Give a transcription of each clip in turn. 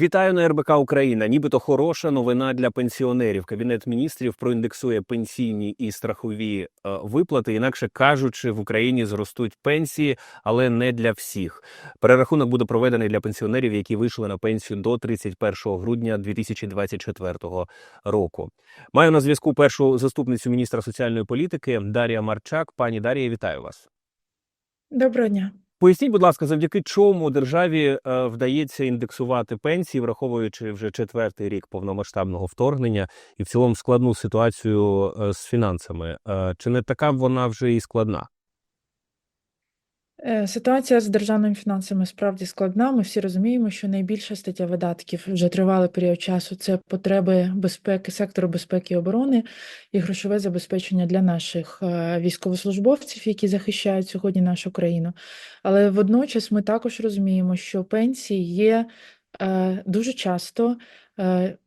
Вітаю на РБК Україна. Нібито хороша новина для пенсіонерів. Кабінет міністрів проіндексує пенсійні і страхові е, виплати. Інакше кажучи, в Україні зростуть пенсії, але не для всіх. Перерахунок буде проведений для пенсіонерів, які вийшли на пенсію до 31 грудня 2024 року. Маю на зв'язку першу заступницю міністра соціальної політики Дар'я Марчак. Пані Дар'я, вітаю вас. Доброго дня. Поясніть, будь ласка, завдяки чому державі е, вдається індексувати пенсії, враховуючи вже четвертий рік повномасштабного вторгнення і в цілому складну ситуацію е, з фінансами. Е, Чи не така вона вже і складна? Е, Ситуація з державними фінансами справді складна. Ми всі розуміємо, що найбільша стаття видатків вже тривалий період часу це потреби безпеки, сектору безпеки і оборони і грошове забезпечення для наших е, військовослужбовців, які захищають сьогодні нашу країну. Але водночас ми також розуміємо, що пенсії є е, дуже часто,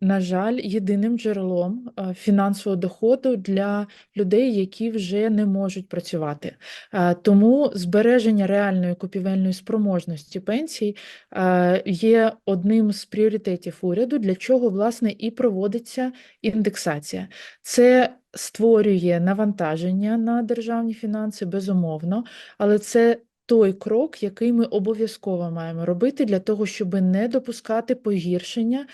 на жаль, єдиним джерелом е, фінансового доходу для людей, які вже не можуть працювати. Е, Тому збереження реальної купівельної спроможності пенсій е, є одним з пріоритетів уряду, для чого, власне, і проводиться індексація. Це створює навантаження на державні фінанси, безумовно, але це той крок, який ми обов'язково маємо робити для того, щоб не допускати погіршення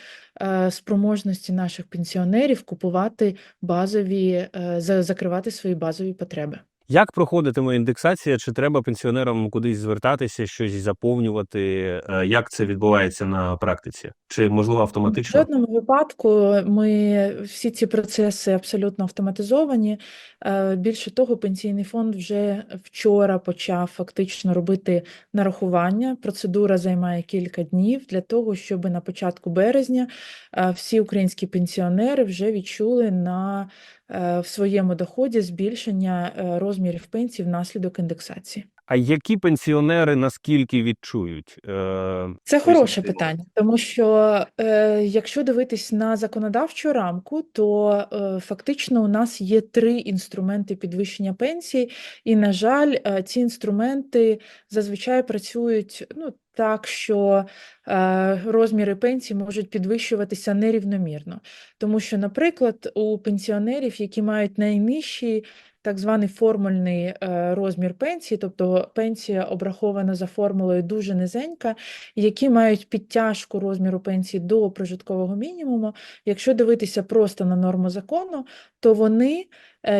е, спроможності наших пенсіонерів купувати базові, е, закривати свої базові потреби. Як проходитиме індексація? Чи треба пенсіонерам кудись звертатися, щось заповнювати? Е, Як це відбувається на практиці? Чи можливо В автоматично? жодному випадку ми всі ці процеси абсолютно автоматизовані. Е, Більше того, пенсійний фонд вже вчора почав фактично робити нарахування. Процедура займає кілька днів для того, щоб на початку березня е, всі українські пенсіонери вже відчули на в своєму доході збільшення е, розмірів пенсій внаслідок індексації. А які пенсіонери наскільки відчують? Е, Це хороше питання, тому що е, якщо дивитись на законодавчу рамку, то е, фактично у нас є три інструменти підвищення пенсій, і, на жаль, е, ці інструменти зазвичай працюють ну, так, що е, розміри пенсій можуть підвищуватися нерівномірно. Тому що, наприклад, у пенсіонерів, які мають найнижчий так званий формульний е, розмір пенсії, тобто пенсія обрахована за формулою дуже низенька, які мають підтяжку розміру пенсії до прожиткового мінімуму. Якщо дивитися просто на норму закону, то вони,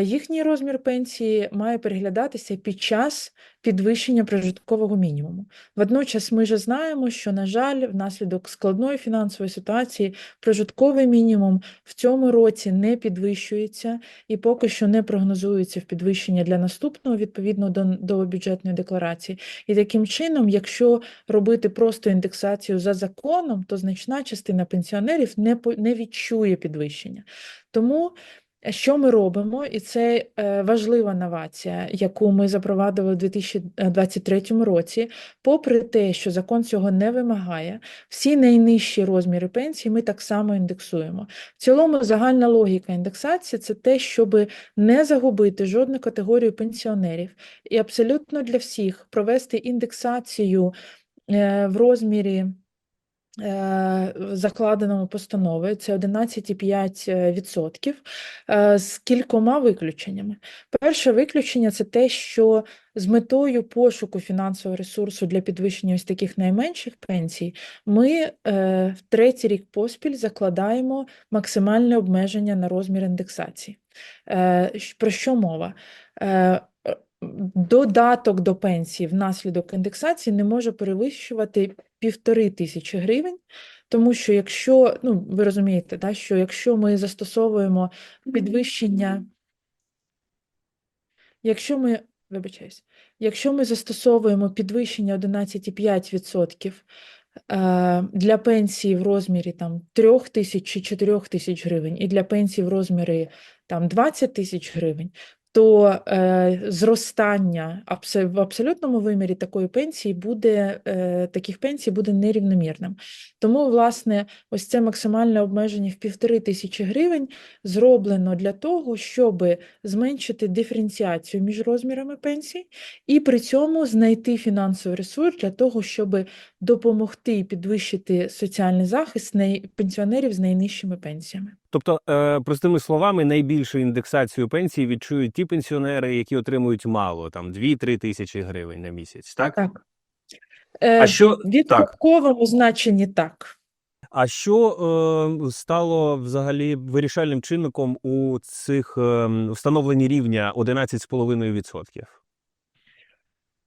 їхній розмір пенсії має переглядатися під час підвищення прожиткового мінімуму. Водночас ми ж знаємо, що, на жаль, внаслідок складної фінансової ситуації прожитковий мінімум в цьому році не підвищується і поки що не прогнозується в підвищення для наступного відповідно до, до бюджетної декларації. І таким чином, якщо робити просто індексацію за законом, то значна частина пенсіонерів не, не відчує підвищення. Тому е, що ми робимо, і це е, важлива новація, яку ми запровадили у 2023 році. Попри те, що закон цього не вимагає, всі найнижчі розміри пенсії ми так само індексуємо. В цілому загальна логіка індексації це те, щоб не загубити жодну категорію пенсіонерів і абсолютно для всіх провести індексацію е, в розмірі закладеному постановою, це 11,5% е, з кількома виключеннями. Перше виключення це те, що з метою пошуку фінансового ресурсу для підвищення ось таких найменших пенсій, ми е, в третій рік поспіль закладаємо максимальне обмеження на розмір індексації. Е, Про що мова? Додаток до пенсії внаслідок індексації не може перевищувати півтори тисячі гривень, тому що якщо, ну ви розумієте, да, що якщо ми застосовуємо підвищення, якщо ми, вибачаюсь, якщо ми застосовуємо підвищення 11,5% е, для пенсії в розмірі там 3 тисяч чи 4 тисяч гривень, і для пенсії в розмірі там 20 тисяч гривень, то е, зростання в абсолютному вимірі такої пенсії буде е, таких пенсій буде нерівномірним. Тому, власне, ось це максимальне обмеження в півтори тисячі гривень зроблено для того, щоб зменшити диференціацію між розмірами пенсій і при цьому знайти фінансовий ресурс для того, щоб допомогти підвищити соціальний захист пенсіонерів з найнижчими пенсіями. Тобто, е, простими словами, найбільшу індексацію пенсії відчують ті пенсіонери, які отримують мало, там 2-3 тисячі гривень на місяць. Так? Так. Е, А що в відсотковому значенні так. А що е, стало взагалі вирішальним чинником у цих е, встановленні рівня 11,5%?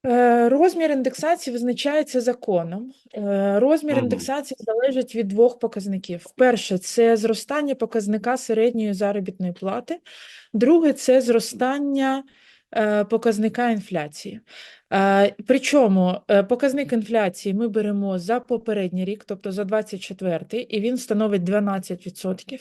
Е, Розмір індексації визначається законом. Е, Розмір індексації залежить від двох показників. Перше це зростання показника середньої заробітної плати. Друге це зростання е, показника інфляції. Е, Причому е, показник інфляції ми беремо за попередній рік, тобто за 24 і він становить 12%.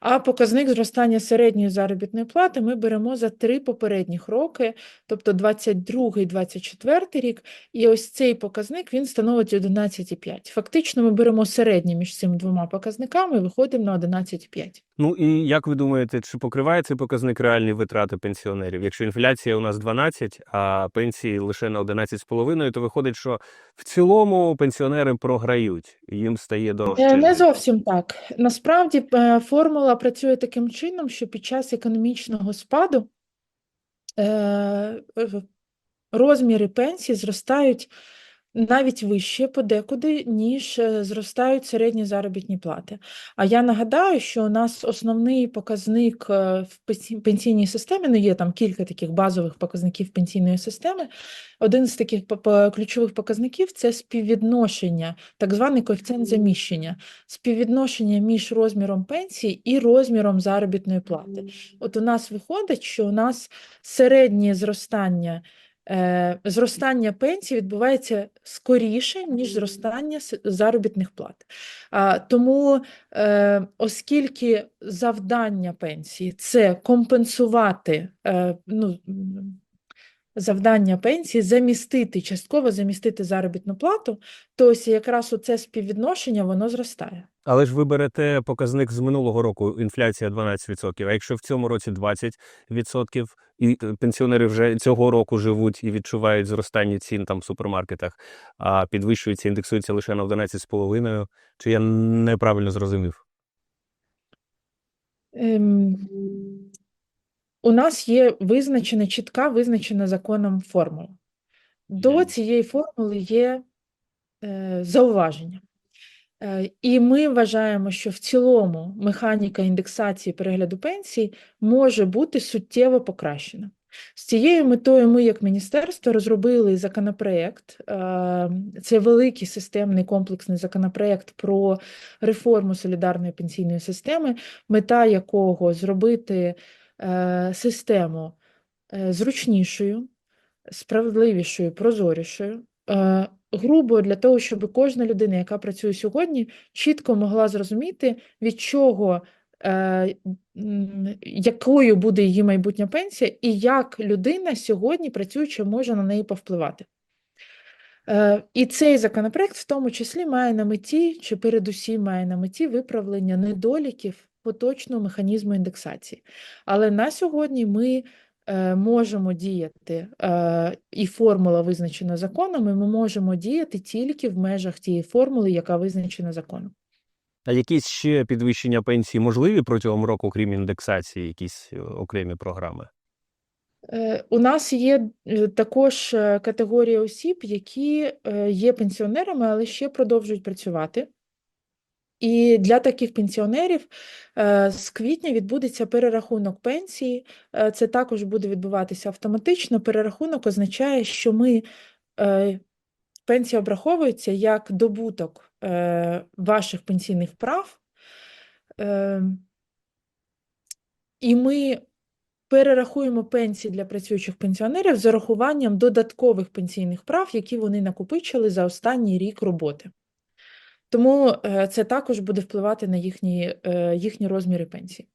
А показник зростання середньої заробітної плати ми беремо за три попередніх роки, тобто 22 24 рік, і ось цей показник він становить 11,5. Фактично, ми беремо середнє між цими двома показниками і виходимо на 11,5. Ну і як ви думаєте, чи покриває цей показник реальні витрати пенсіонерів? Якщо інфляція у нас 12, а пенсії лише на 11,5, то виходить, що в цілому пенсіонери програють, їм стає Е, дорожче. Не зовсім так. Насправді е, формула працює таким чином, що під час економічного спаду е, розміри пенсій зростають навіть вище подекуди, ніж е, зростають середні заробітні плати. А я нагадаю, що у нас основний показник е, в пенсійній системі, ну є там кілька таких базових показників пенсійної системи. Один з таких по- ключових показників це співвідношення, так званий коефіцієнт заміщення, співвідношення між розміром пенсії і розміром заробітної плати. От у нас виходить, що у нас середнє зростання, е, зростання пенсій відбувається скоріше, ніж зростання заробітних плат. Тому, е, оскільки завдання пенсії це компенсувати, е, ну, завдання пенсії замістити, частково замістити заробітну плату, то ось якраз оце співвідношення, воно зростає. Але ж ви берете показник з минулого року, інфляція 12%, а якщо в цьому році 20%, і е, пенсіонери вже цього року живуть і відчувають зростання цін там в супермаркетах, а підвищується, індексується лише на 11,5%, чи я неправильно зрозумів? Ем, у нас є визначена, чітка визначена законом формула. До цієї формули є е, зауваження. Е, І ми вважаємо, що в цілому механіка індексації перегляду пенсій може бути суттєво покращена. З цією метою ми, як міністерство, розробили законопроект. е, Це великий системний комплексний законопроект про реформу солідарної пенсійної системи, мета якого зробити е, систему зручнішою, справедливішою, прозорішою. Грубо для того, щоб кожна людина, яка працює сьогодні, чітко могла зрозуміти, від чого, е, якою буде її майбутня пенсія, і як людина сьогодні працюючи може на неї повпливати. Е, І цей законопроект в тому числі має на меті, чи передусім має на меті виправлення недоліків поточного механізму індексації. Але на сьогодні ми можемо діяти, е, і формула визначена законом, і ми можемо діяти тільки в межах тієї формули, яка визначена законом. А якісь ще підвищення пенсії можливі протягом року, крім індексації, якісь е, окремі програми? Е, У нас є е, також е, категорія осіб, які е, є пенсіонерами, але ще продовжують працювати. І для таких пенсіонерів е, з квітня відбудеться перерахунок пенсії. Е, Це також буде відбуватися автоматично. Перерахунок означає, що ми е, пенсія обраховується як добуток ваших пенсійних прав. І ми перерахуємо пенсії для працюючих пенсіонерів з урахуванням додаткових пенсійних прав, які вони накопичили за останній рік роботи. Тому е, це також буде впливати на їхні, е, їхні розміри пенсій.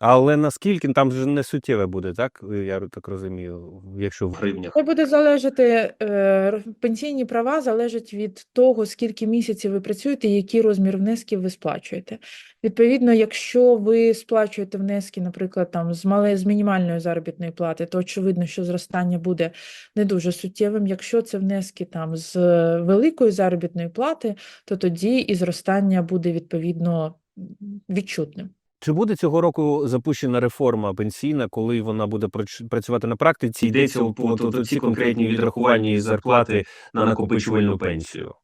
Але наскільки там же не суттєве буде, так? Я так розумію, якщо в гривнях. Це буде залежати, е, пенсійні права залежать від того, скільки місяців ви працюєте, і який розмір внесків ви сплачуєте. Відповідно, якщо ви сплачуєте внески, наприклад, там з мале з мінімальної заробітної плати, то очевидно, що зростання буде не дуже суттєвим. Якщо це внески там з е, великої заробітної плати, то тоді і зростання буде відповідно відчутним. Чи буде цього року запущена реформа пенсійна, коли вона буде працювати на практиці? Йдеться у ці конкретні відрахування і зарплати на накопичувальну пенсію.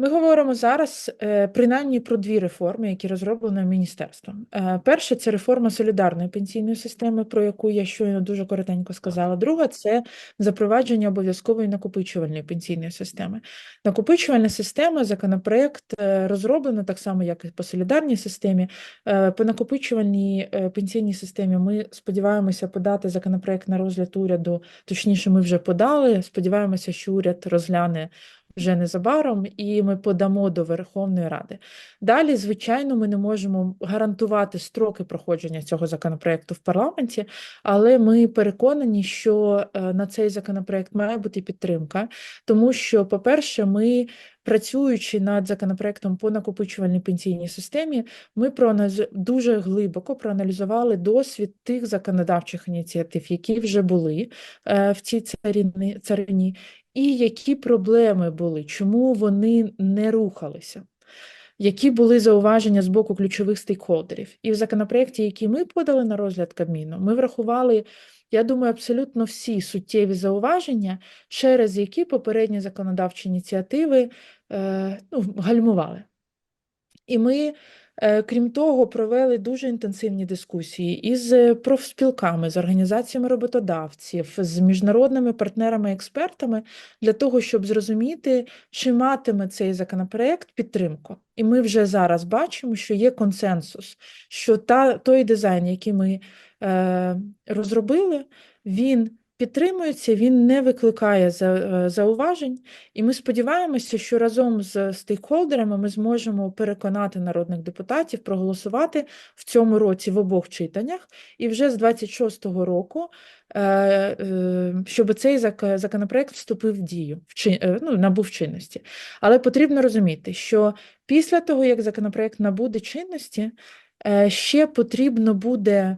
Ми говоримо зараз е, принаймні про дві реформи, які розроблені міністерством. Е, Перше це реформа солідарної пенсійної системи, про яку я щойно дуже коротенько сказала. Друга це запровадження обов'язкової накопичувальної пенсійної системи. Накопичувальна система, законопроект е, розроблено так само, як і по солідарній системі. По накопичувальній пенсійній системі ми сподіваємося подати законопроект на розгляд уряду. Точніше, ми вже подали. Сподіваємося, що уряд розгляне вже незабаром, і ми подамо до Верховної Ради. Далі, звичайно, ми не можемо гарантувати строки проходження цього законопроекту в парламенті, але ми переконані, що е, на цей законопроект має бути підтримка, тому що, по-перше, ми. Працюючи над законопроектом по накопичувальній пенсійній системі, ми проаналіз- дуже глибоко проаналізували досвід тих законодавчих ініціатив, які вже були е, в цій царині, царині, і які проблеми були, чому вони не рухалися, які були зауваження з боку ключових стейкхолдерів. І в законопроекті, який ми подали на розгляд Кабміну, ми врахували, я думаю, абсолютно всі суттєві зауваження, через які попередні законодавчі ініціативи е, ну, гальмували. І ми, крім того, провели дуже інтенсивні дискусії із е, профспілками, з організаціями роботодавців, з міжнародними партнерами-експертами для того, щоб зрозуміти, чи матиме цей законопроект підтримку. І ми вже зараз бачимо, що є консенсус, що та, той дизайн, який ми е, розробили, він підтримується, він не викликає е, зауважень. І ми сподіваємося, що разом з стейкхолдерами ми зможемо переконати народних депутатів проголосувати в цьому році в обох читаннях, і вже з 26-го року, е, е, щоб цей законопроект вступив в дію, ну, набув чинності. Але потрібно розуміти, що після того, як законопроект набуде чинності, ще потрібно буде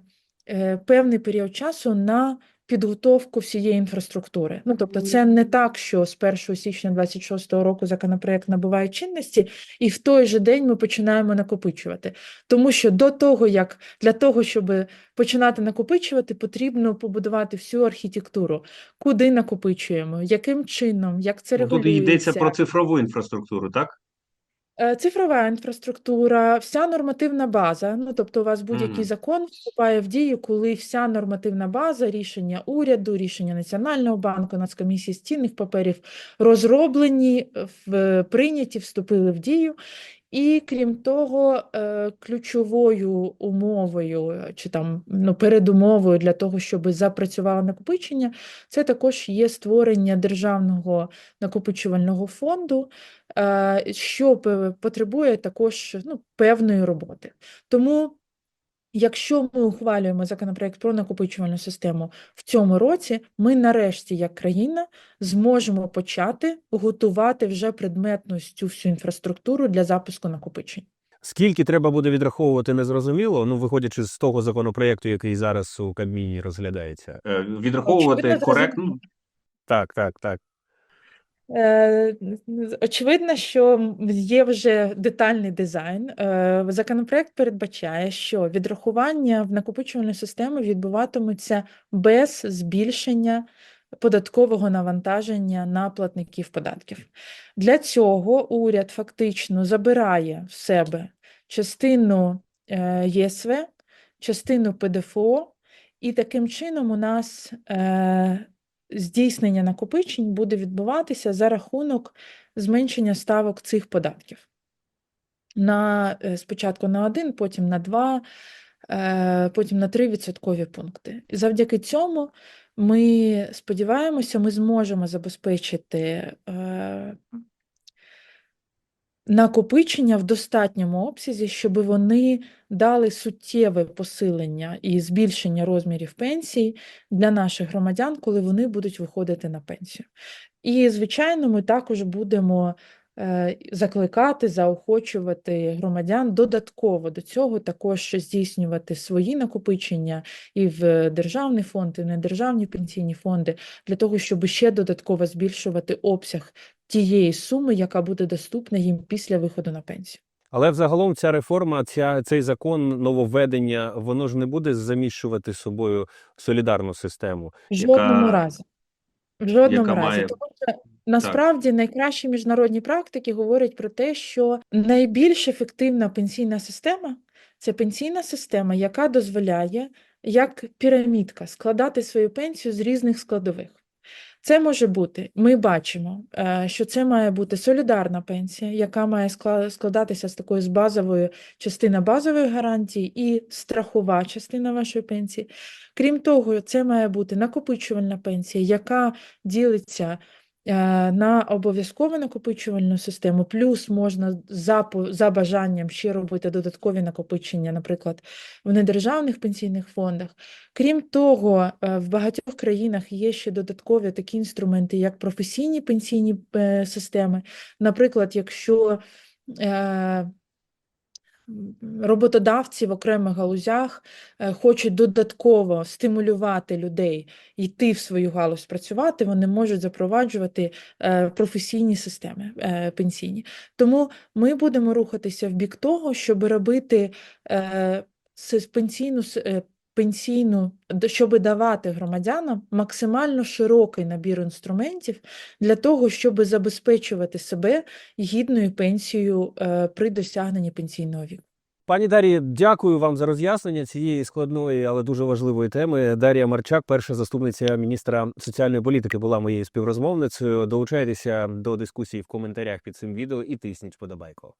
певний період часу на підготовку всієї інфраструктури. Ну, тобто, це не так, що з 1 січня 26 року законопроект набуває чинності, і в той же день ми починаємо накопичувати. Тому що до того, як для того, щоб починати накопичувати, потрібно побудувати всю архітектуру, куди накопичуємо, яким чином, як це Ну, Тут йдеться про цифрову інфраструктуру, так? Е, Цифрова інфраструктура, вся нормативна база. Ну, тобто, у вас будь-який Мгм. закон вступає в дію, коли вся нормативна база, рішення уряду, рішення Національного банку, Нацкомісії з цінних паперів розроблені, в, прийняті, вступили в дію. І крім того, е, ключовою умовою е, чи там ну, передумовою для того, щоб запрацювало накопичення, це також є створення державного накопичувального фонду, е, що потребує також ну, певної роботи. Тому, якщо ми ухвалюємо законопроект про накопичувальну систему в цьому році, ми нарешті, як країна, зможемо почати готувати вже предметну цю всю інфраструктуру для запуску накопичень. Скільки треба буде відраховувати, незрозуміло. Ну, виходячи з того законопроекту, який зараз у Кабміні розглядається. Е, Відраховувати Очевидно, коректно. Так, так, так. Е, Очевидно, що є вже детальний дизайн. Е, Законопроект передбачає, що відрахування в накопичувальну систему відбуватимуться без збільшення податкового навантаження на платників податків. Для цього уряд фактично забирає в себе частину е, ЄСВ, частину ПДФО, і таким чином у нас здійснення накопичень буде відбуватися за рахунок зменшення ставок цих податків. На, е, спочатку на 1, потім на 2, е, потім на 3 відсоткові пункти. Завдяки цьому ми сподіваємося, ми зможемо забезпечити е, накопичення в достатньому обсязі, щоб вони дали суттєве посилення і збільшення розмірів пенсій для наших громадян, коли вони будуть виходити на пенсію. І, звичайно, ми також будемо е, закликати, заохочувати громадян додатково до цього також здійснювати свої накопичення і в державний фонд, і в недержавні пенсійні фонди, для того, щоб ще додатково збільшувати обсяг тієї суми, яка буде доступна їм після виходу на пенсію. Але взагалом ця реформа, ця цей закон нововведення, воно ж не буде заміщувати собою солідарну систему. В жодному Яка- разі. В жодному яка разі. має- Тому що насправді найкращі міжнародні практики говорять про те, що найбільш ефективна пенсійна система це пенсійна система, яка дозволяє як пірамідка складати свою пенсію з різних складових. Це може бути, ми бачимо, е, що це має бути солідарна пенсія, яка має складатися з такої з базової частини базової гарантії і страхова частина вашої пенсії. Крім того, це має бути накопичувальна пенсія, яка ділиться на обов'язкову накопичувальну систему, плюс можна за, за бажанням ще робити додаткові накопичення, наприклад, в недержавних пенсійних фондах. Крім того, е, в багатьох країнах є ще додаткові такі інструменти, як професійні пенсійні е, системи. Наприклад, якщо е, роботодавці в окремих галузях е, хочуть додатково стимулювати людей йти в свою галузь працювати, вони можуть запроваджувати е, професійні системи е, пенсійні. Тому ми будемо рухатися в бік того, щоб робити пенсійну пенсійну, щоб давати громадянам максимально широкий набір інструментів для того, щоб забезпечувати себе гідною пенсією е, при досягненні пенсійного віку. Пані Дар'ї, дякую вам за роз'яснення цієї складної, але дуже важливої теми. Дар'я Марчак, перша заступниця міністра соціальної політики, була моєю співрозмовницею. Долучайтеся до дискусії в коментарях під цим відео і тисніть вподобайку.